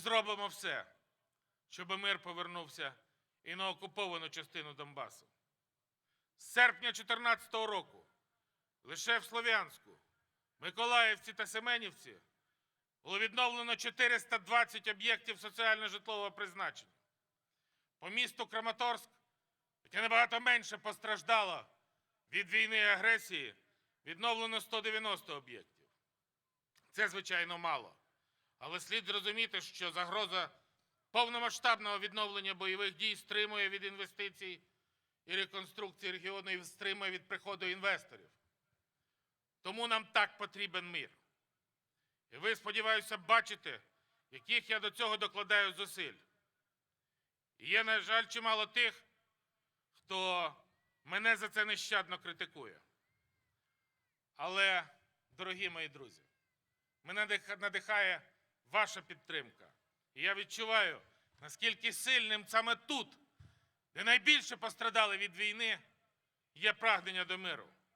зробимо все, щоб мир повернувся і на окуповану частину Донбасу. З серпня 2014 року лише в Слов'янську, Миколаївці та Семенівці було відновлено 420 об'єктів соціально-житлового призначення. По місту Краматорськ, яке набагато менше постраждало від війни і агресії, відновлено 190 об'єктів. Це, звичайно, мало. Але слід зрозуміти, що загроза повномасштабного відновлення бойових дій стримує від інвестицій і реконструкції регіону і стримує від приходу інвесторів. Тому нам так потрібен мир. І ви, сподіваюся, бачите, яких я до цього докладаю зусиль. І є, на жаль, чимало тих, хто мене за це нещадно критикує. Але, дорогі мої друзі, мене надих- надихає ваша підтримка. І я відчуваю, наскільки сильним саме тут, де найбільше пострадали від війни, є прагнення до миру.